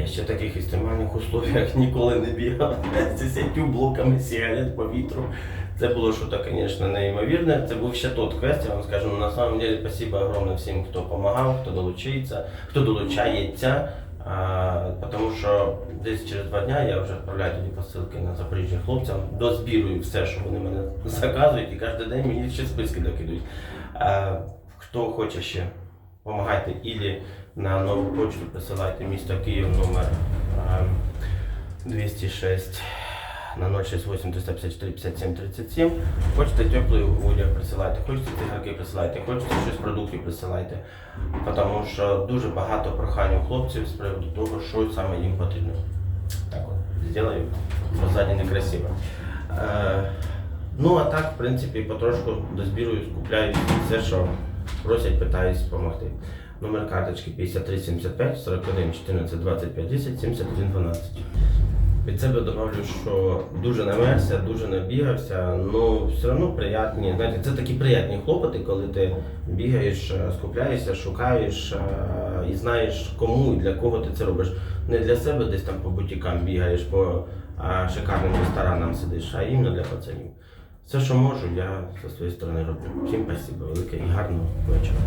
Я ще таких екстремальних условиях ніколи не бігав з 10 блоками сигарет по вітру. Це було щось, звісно, неймовірне. Це був ще тот квест, я вам скажу. На самом деле, спасибо огромне всім, хто допомагав, хто долучається, хто долучається. А, тому що десь через два дня я вже відправляю тоді посилки на Запоріжжя хлопцям, дозбірую все, що вони мене заказують, і кожен день мені ще списки докидують. А, хто хоче ще, допомагайте ілі на нову почту присилайте місто Київ номер 206 на 068 354 57 37. Хочете теплий одяг присилайте, хочете цигарки присилайте, хочете щось продуктів присилайте. Тому що дуже багато прохань у хлопців з приводу того, що саме їм потрібно. Так от, зроблю, бо ззаді некрасиво. Е, ну а так, в принципі, потрошку дозбірую, скупляю все, що просять, питаюсь допомогти. Номер карточки 53 75 41 14 25 10 71 12. Від себе добавлю, що дуже намерся, дуже набігався, ну все одно приятні. Знаєте, це такі приятні хлопоти, коли ти бігаєш, е, скупляєшся, шукаєш е, і знаєш, кому і для кого ти це робиш. Не для себе десь там по бутікам бігаєш, по е, шикарним ресторанам сидиш, а іменно для пацанів. Все, що можу, я зі своєї сторони роблю. Всім спасибо велике і гарного вечора.